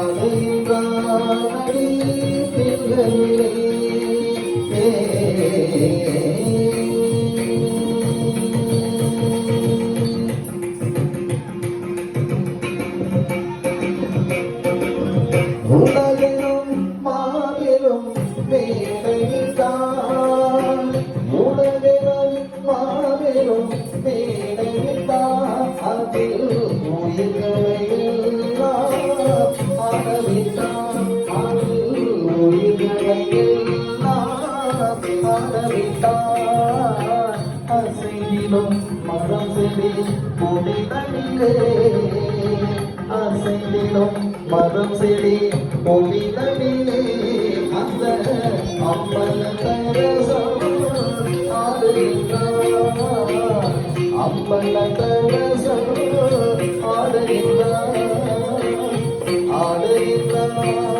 Thank you. மதம் செடி கொடி தனிலே மரம் செடி கொடி அந்த அம்பல தரசம் ஆடுகின்றான் அம்பல தரசம் ஆடுகின்றான் ஆடுகின்றான்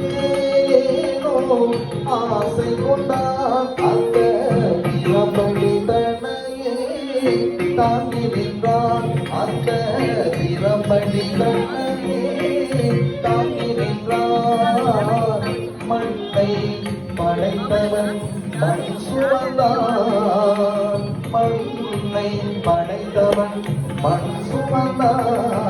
ஏனோ ஆசை கொண்டான் அந்த பிரபலி தனையே நின்றான் அந்த பிரபலி தனையே நின்றான் மண்ணை படைத்தவன் மண் சுமந்தான் மண்ணை படைத்தவன் மண் சுமந்தான்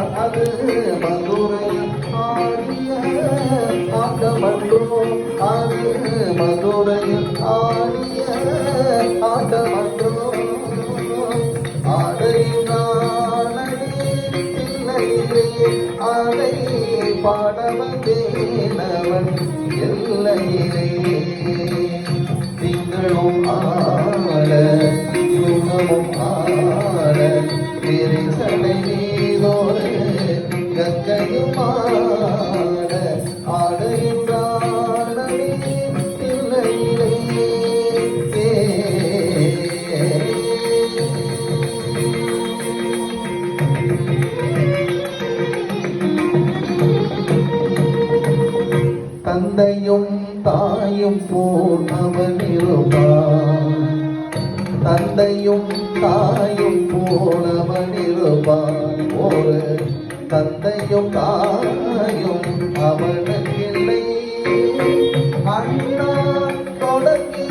பாடவதேனவன் எல்லையிலே. திங்களும் ஆள யுகமும் ஆ தந்தையும் தாயும் போல் இருப்பான் தந்தையும் தாயும் போல் இருப்பான் ஒரு தந்தையும் தாயும் அவனுக்கில்லை அண்ணான் தொடங்கி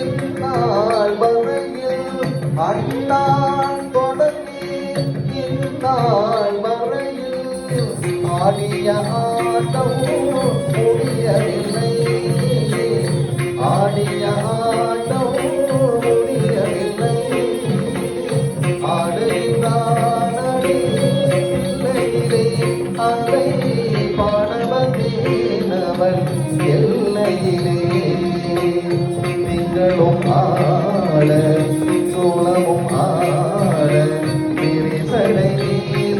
இந்நாள் வரையில் அண்ணான் தொடங்கி இந்நாள் வரையில் ஆடிய ஆட்டம் முடியவில்லை ஆடிய ஆட்டம் முடியவில்லை ஆடுகின்றானே அதை பாடவதேனவன் எல்லையிலே திங்களும் ஆட சோளமும் ஆட திரிசடை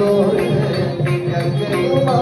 தோறு கங்கையுமா